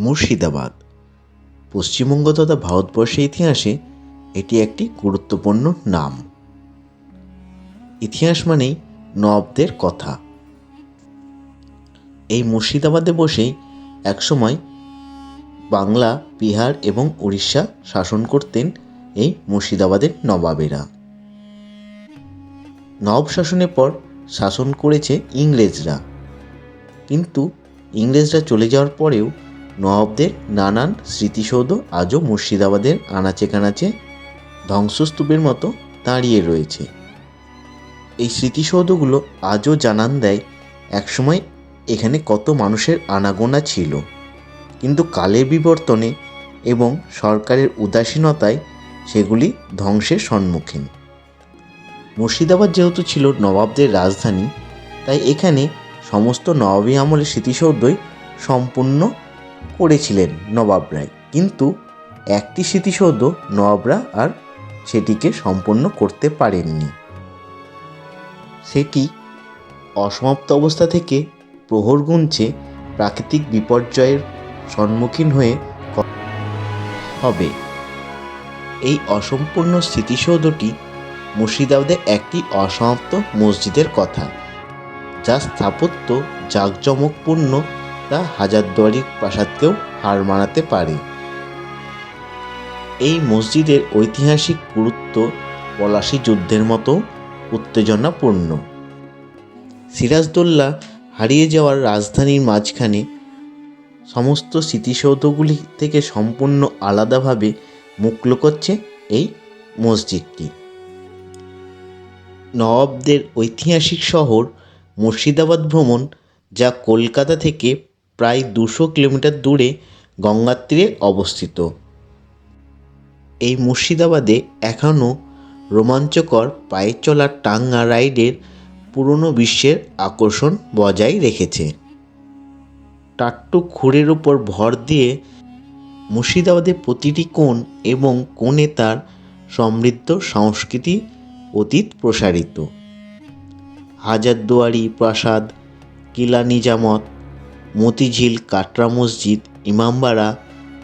মুর্শিদাবাদ। পশ্চিমবঙ্গ তথা ভারতবর্ষের ইতিহাসে এটি একটি গুরুত্বপূর্ণ নাম। ইতিহাস মানেই নবাবদের কথা। এই মুর্শিদাবাদে বসেই একসময় বাংলা, বিহার এবং উড়িষ্যা শাসন করতেন এই মুর্শিদাবাদের নবাবেরা। নবাব শাসনের পর শাসন করেছে ইংরেজরা। কিন্তু ইংরেজরা চলে যাওয়ার পরেও নবাবদের নানান স্মৃতিসৌধ আজও মুর্শিদাবাদের আনাচে কানাচে ধ্বংসস্তূপের মতো দাঁড়িয়ে রয়েছে। এই স্মৃতিসৌধগুলো আজও জানান দেয় একসময় এখানে কত মানুষের আনাগোনা ছিল। কিন্তু কালের বিবর্তনে এবং সরকারের উদাসীনতায় সেগুলি ধ্বংসের সম্মুখীন। মুর্শিদাবাদ যেহেতু ছিল নবাবদের রাজধানী, তাই এখানে সমস্ত নবাবী আমলের স্মৃতিসৌধই সম্পূর্ণ করেছিলেন নবাবরাই কিন্তু একটি স্মৃতিসৌধ নবাবরা আর সেটিকে সম্পন্ন করতে পারেননি। সেটি অসমাপ্ত অবস্থা থেকে প্রহর গুনছে প্রাকৃতিক বিপর্যয়ের সম্মুখীন হয়ে হবে? এই অসম্পূর্ণ স্মৃতিসৌধটি মুর্শিদাবাদের একটি অসমাপ্ত মসজিদের কথা, যা স্থাপত্য জাঁকজমকপূর্ণ তা হাজারদুয়ারি প্রাসাদকেও হার মানাতে পারে। এই মসজিদের ঐতিহাসিক গুরুত্ব পলাশী যুদ্ধের মতো উত্তেজনাপূর্ণ। সিরাজদৌল্লা হারিয়ে যাওয়ার রাজধানীর মাঝখানে সমস্ত স্মৃতিসৌধগুলি থেকে সম্পূর্ণ আলাদাভাবে মুখ করছে এই মসজিদটি। নবাবদের ঐতিহাসিক শহর মুর্শিদাবাদ ভ্রমণ যা কলকাতা থেকে প্রায় দুশো কিলোমিটার দূরে গঙ্গার তীরে অবস্থিত। এই মুর্শিদাবাদে এখনও রোমাঞ্চকর পায়ে চলা টাঙ্গা রাইডের পুরনো বিশ্বের আকর্ষণ বজায় রেখেছে। টাট্টু খুঁড়ের ওপর ভর দিয়ে মুর্শিদাবাদের প্রতিটি কোণ এবং কোণে তার সমৃদ্ধ সংস্কৃতি অতীত প্রসারিত। হাজারদুয়ারি প্রাসাদ, কিলা নিজামত মতিঝিল, কাটরা মসজিদ, ইমামবাড়া,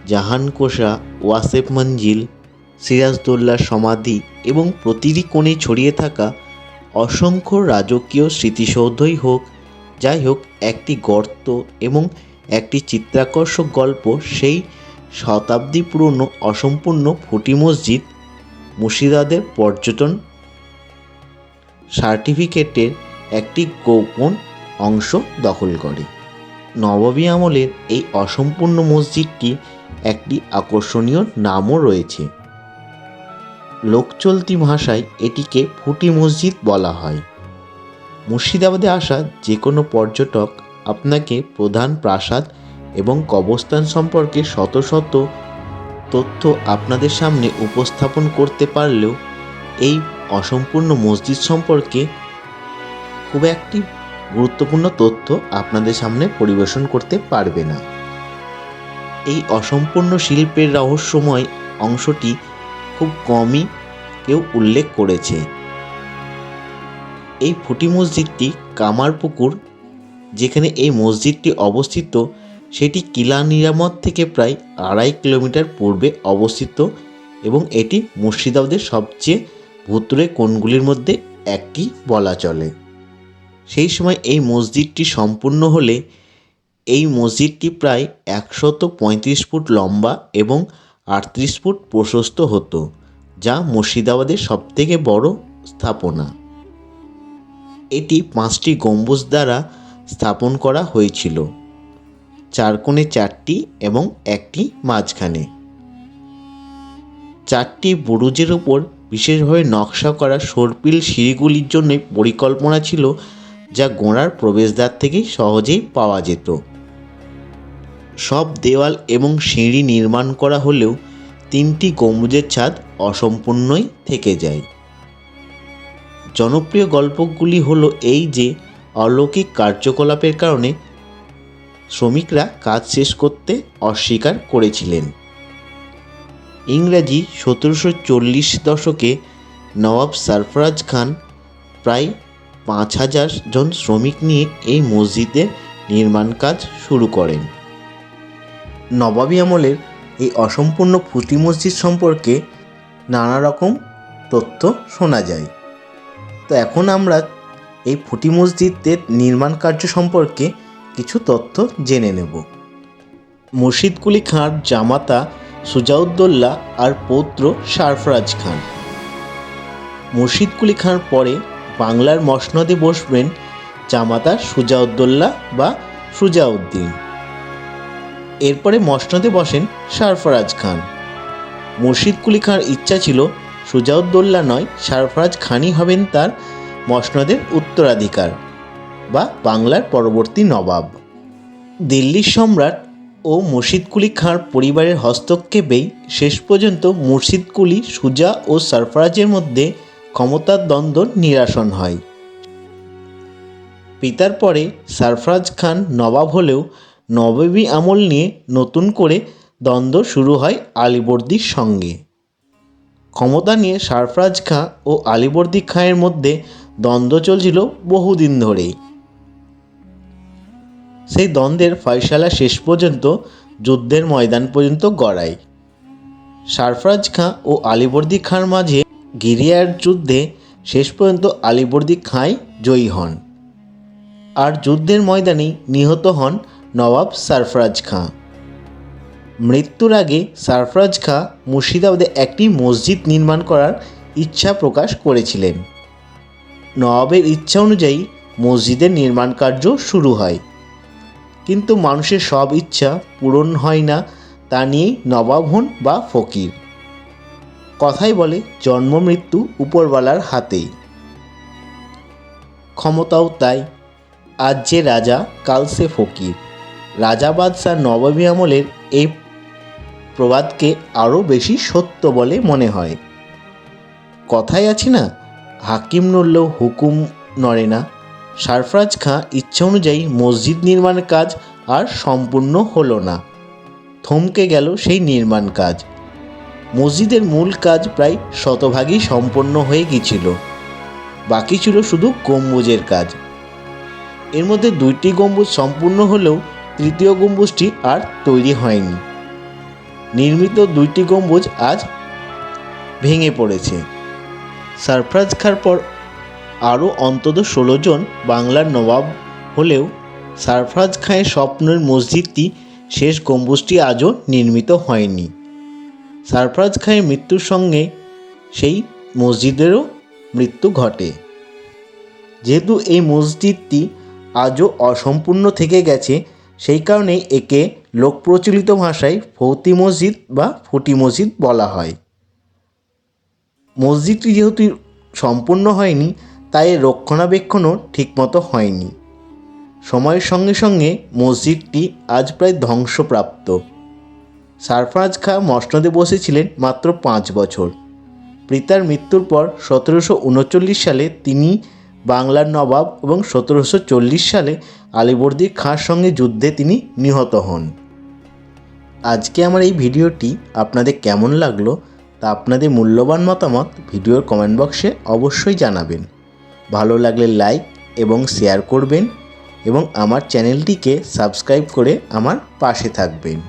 জাহানকোষা, ওয়াসেফ মঞ্জিল, সিরাজদৌল্লার সমাধি এবং প্রতিটি কোণে ছড়িয়ে থাকা অসংখ্য রাজকীয় স্মৃতিসৌধই হোক, যাই হোক, একটি গর্ত এবং একটি চিত্রাকর্ষক গল্প সেই শতাব্দী পুরনো অসম্পূর্ণ ফুটি মসজিদ মুর্শিদাবাদের পর্যটন সার্টিফিকেটের একটি গোপন অংশ দখল করে। নবাবী আমলের এই অসম্পূর্ণ মসজিদটি একটি আকর্ষণীয় নামও রয়েছে। লোকচলতি ভাষায় এটিকে ফুটি মসজিদ বলা হয়। মুর্শিদাবাদে আসা যে কোনো পর্যটক আপনাকে প্রধান প্রাসাদ এবং কবরস্থান সম্পর্কে শত শত তথ্য আপনাদের সামনে উপস্থাপন করতে পারলেও এই অসম্পূর্ণ মসজিদ সম্পর্কে খুব একটি গুরুত্বপূর্ণ তথ্য আপনাদের সামনে পরিবেশন করতে পারবে না। এই অসম্পূর্ণ শিল্পের রহস্যময় অংশটি খুব কমই কেউ উল্লেখ করেছে। এই ফুটি মসজিদটি কামারপুকুর যেখানে এই মসজিদটি অবস্থিত, সেটি কিলা নিরামত থেকে প্রায় আড়াই কিলোমিটার পূর্বে অবস্থিত এবং এটি মুর্শিদাবাদের সবচেয়ে ভুতুরে কোণগুলির মধ্যে একটি বলা চলে। সেই সময় এই মসজিদটি সম্পূর্ণ হলে এই মসজিদটি প্রায় একশত পঁয়ত্রিশ ফুট লম্বা এবং আটত্রিশ ফুট প্রশস্ত হতো, যা মুর্শিদাবাদের সবথেকে বড় স্থাপনা। এটি পাঁচটি গম্বুজ দ্বারা স্থাপন করা হয়েছিল, চার কোণে চারটি এবং একটি মাঝখানে। চারটি বুরুজের উপর বিশেষভাবে নকশা করা সর্পিল সিঁড়িগুলির জন্যই পরিকল্পনা ছিল যা গোড়ার প্রবেশদ্বার থেকেই সহজেই পাওয়া যেত। সব দেওয়াল এবং সিঁড়ি নির্মাণ করা হলেও তিনটি গম্বুজের ছাদ অসম্পূর্ণই থেকে যায়। জনপ্রিয় গল্পগুলি হলো এই যে, অলৌকিক কার্যকলাপের কারণে শ্রমিকরা কাজ শেষ করতে অস্বীকার করেছিলেন। ইংরাজি সতেরোশো চল্লিশ দশকে নবাব সরফরাজ খান প্রায় পাঁচ হাজার জন শ্রমিক নিয়ে এই মসজিদের নির্মাণ কাজ শুরু করেন। নবাবী আমলের এই অসম্পূর্ণ ফুটি মসজিদ সম্পর্কে নানা রকম তথ্য শোনা যায়। তো এখন আমরা এই ফুটি মসজিদের নির্মাণ কার্য সম্পর্কে কিছু তথ্য জেনে নেব। মুর্শিদকুলি খাঁর জামাতা সুজাউদ্দৌল্লা আর পৌত্র সারফরাজ খান। মুর্শিদকুলি খাঁর পরে বাংলার মসনদে বসবেন জামাতা সুজাউদ্দৌল্লা বা সুজাউদ্দিন। এরপরে মসনদে বসেন সারফরাজ খান। মুর্শিদ কুলি খাঁর ইচ্ছা ছিল সুজাউদ্দৌল্লা নয় সারফরাজ খানই হবেন তার মসনদের উত্তরাধিকার বা বাংলার পরবর্তী নবাব। দিল্লির সম্রাট ও মুর্শিদকুলি খাঁর পরিবারের হস্তক্ষেপেই শেষ পর্যন্ত মুর্শিদকুলি, সুজা ও সারফরাজের মধ্যে ক্ষমতার দ্বন্দ্ব নিরাসন হয়। পিতার পরে সারফরাজ খান নবাব হলেও নবাবী আমল নিয়ে নতুন করে দ্বন্দ্ব শুরু হয় আলিবর্দির সঙ্গে। ক্ষমতা নিয়ে সারফরাজ খাঁ ও আলিবর্দি খাঁয়ের মধ্যে দ্বন্দ্ব চলছিল বহুদিন ধরেই। সেই দ্বন্দ্বের ফয়সালা শেষ পর্যন্ত যুদ্ধের ময়দান পর্যন্ত গড়ায়। সারফরাজ খাঁ ও আলিবর্দি খাঁর মাঝে গিরিয়ার যুদ্ধে শেষ পর্যন্ত আলিবর্দি খাঁই জয়ী হন। আর যুদ্ধের ময়দানেই নিহত হন নবাব সারফরাজ খাঁ। মৃত্যুর আগে সারফরাজ খাঁ মুর্শিদাবাদে একটি মসজিদ নির্মাণ করার ইচ্ছা প্রকাশ করেছিলেন। নবাবের ইচ্ছা অনুযায়ী মসজিদের নির্মাণ কার্য শুরু হয়। কিন্তু মানুষের সব ইচ্ছা পূরণ হয় না তা নিয়েই নবাব হন বা ফকির। কথাই বলে জন্ম মৃত্যু উপরওয়ালার হাতেই। ক্ষমতাও তাই। আজ যে রাজা, কাল সে ফকির। রাজা বাদশাহ নবাবী আমলের এই প্রবাদকে আরও বেশি সত্য বলে মনে হয়। কথাই আছে না, হাকিম নড়লেও হুকুম নড়ে না। সারফরাজ খাঁ ইচ্ছা অনুযায়ী মসজিদ নির্মাণের কাজ আর সম্পূর্ণ হলো না। থমকে গেল সেই নির্মাণ কাজ। মসজিদের মূল কাজ প্রায় শতভাগই সম্পন্ন হয়ে গিয়েছিল। বাকি ছিল শুধু গম্বুজের কাজ। এর মধ্যে দুইটি গম্বুজ সম্পূর্ণ হলেও তৃতীয় গম্বুজটি আর তৈরি হয়নি। নির্মিত দুইটি গম্বুজ আজ ভেঙে পড়েছে। সারফরাজ খার পর আরও অন্তত ষোলো জন বাংলার নবাব হলেও সারফরাজ খাঁয়ের স্বপ্নের মসজিদটি শেষ গম্বুজটি আজও নির্মিত হয়নি। সারফরাজ খাঁয়ের মৃত্যুর সঙ্গে সেই মসজিদেরও মৃত্যু ঘটে। যেহেতু এই মসজিদটি আজও অসম্পূর্ণ থেকে গেছে, সেই কারণে একে লোকপ্রচলিত ভাষায় ফৌতি মসজিদ বা ফুটি মসজিদ বলা হয়। মসজিদটি যেহেতু সম্পূর্ণ হয়নি, তাই রক্ষণাবেক্ষণও ঠিকমতো হয়নি। সময়ের সঙ্গে সঙ্গে মসজিদটি আজ প্রায় ধ্বংসপ্রাপ্ত। সারফরাজ খাঁ মসনদে বসেছিলেন মাত্র পাঁচ বছর। পিতার মৃত্যুর পর সতেরোশো উনচল্লিশ সালে তিনি বাংলার নবাব এবং সতেরোশো চল্লিশ সালে আলিবর্দি খাঁর সঙ্গে যুদ্ধে তিনি নিহত হন। আজকে আমার এই ভিডিওটি আপনাদের কেমন লাগল তা আপনাদের মূল্যবান মতামত ভিডিওর কমেন্ট বক্সে অবশ্যই জানাবেন। ভালো লাগলে লাইক এবং শেয়ার করবেন এবং আমার চ্যানেলটিকে সাবস্ক্রাইব করে আমার পাশে থাকবেন।